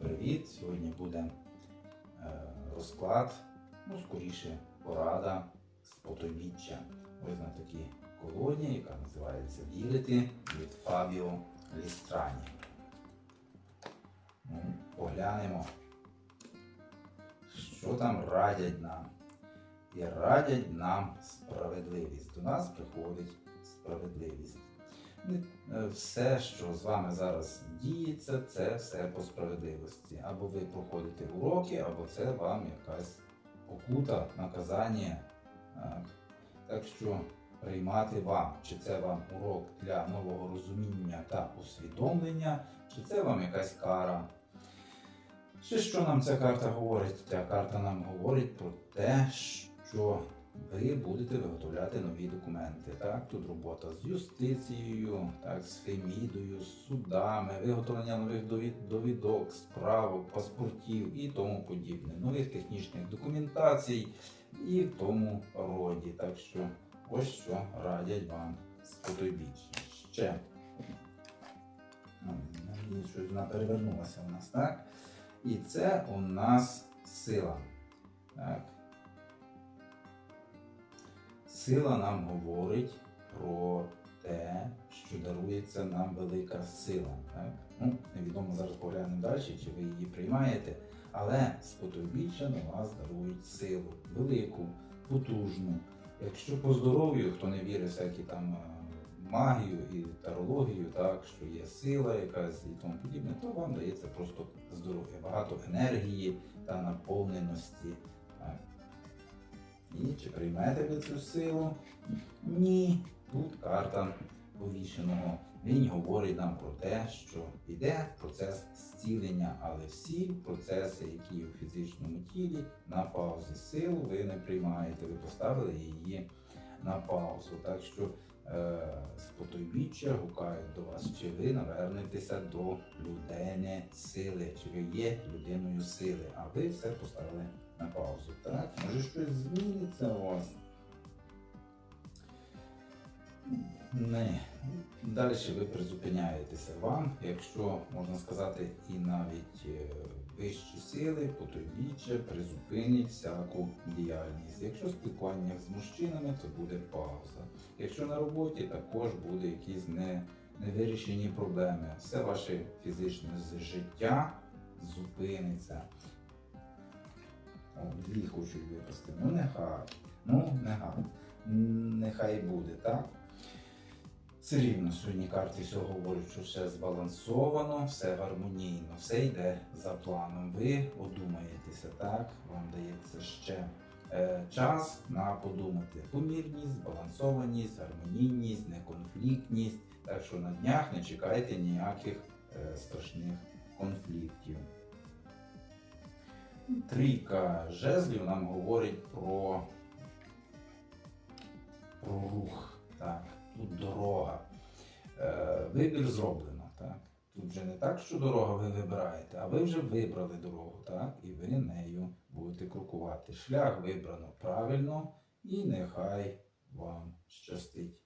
привіт! Сьогодні буде е, розклад, ну, скоріше, порада з потойбіччя. Ось на такій колоні, яка називається Вірити від Фабіо Лістрані. Ну, поглянемо, що там радять нам. І радять нам справедливість. До нас приходить справедливість. Е, Все, що з вами зараз діється, це все по справедливості. Або ви проходите уроки, або це вам якась покута, наказання. Так, так що приймати вам, чи це вам урок для нового розуміння та усвідомлення, чи це вам якась кара. Ще що нам ця карта говорить? Ця карта нам говорить про те, що ви будете виготовляти нові документи. Так? Тут робота з юстицією, так, з фемідою, з судами, виготовлення нових довідок, справок, паспортів і тому подібне, нових технічних документацій і в тому роді. Так що ось що радять вам з потойбіччя. Ще. Щось вона перевернулася у нас, так? І це у нас сила. Так. Сила нам говорить про те, що дарується нам велика сила. Так? Ну, невідомо зараз поглянемо далі, чи ви її приймаєте, але з потойбіччя на вас дарують силу, велику, потужну. Якщо по здоров'ю, хто не вірить всякі там е, магію і тарологію, так, що є сила якась і тому подібне, то вам дається просто здоров'я, багато енергії та наповненості. Приймете ви цю силу? Ні. Тут карта повішеного. Він говорить нам про те, що йде процес зцілення, але всі процеси, які у фізичному тілі, на паузі. Силу ви не приймаєте, ви поставили її на паузу. Так що з потойбіччя гукають до вас, чи ви навернетеся до людини сили, чи ви є людиною сили, а ви все поставили на паузу. Так, може щось зміниться у вас. Не. Далі ви призупиняєтеся вам, якщо можна сказати, і навіть е, вищі сили, потойбіччя призупинять всяку діяльність. Якщо спілкування з мужчинами, то буде пауза. Якщо на роботі також буде якісь не, невирішені проблеми. Все ваше фізичне життя зупиниться. О, дві хочуть випасти. Ну нехай. Ну, нехай. Нехай буде, так? Все рівно сьогодні карти все говорять, що все збалансовано, все гармонійно, все йде за планом. Ви одумаєтеся, так? Вам дається ще е, час на подумати. Помірність, збалансованість, гармонійність, неконфліктність. Так що на днях не чекайте ніяких е, страшних конфліктів. Трійка жезлів нам говорить про, про рух. Так, тут дорога. Е, вибір зроблено. Так. Тут вже не так, що дорога ви вибираєте, а ви вже вибрали дорогу, так, і ви нею будете крокувати. Шлях вибрано правильно, і нехай вам щастить.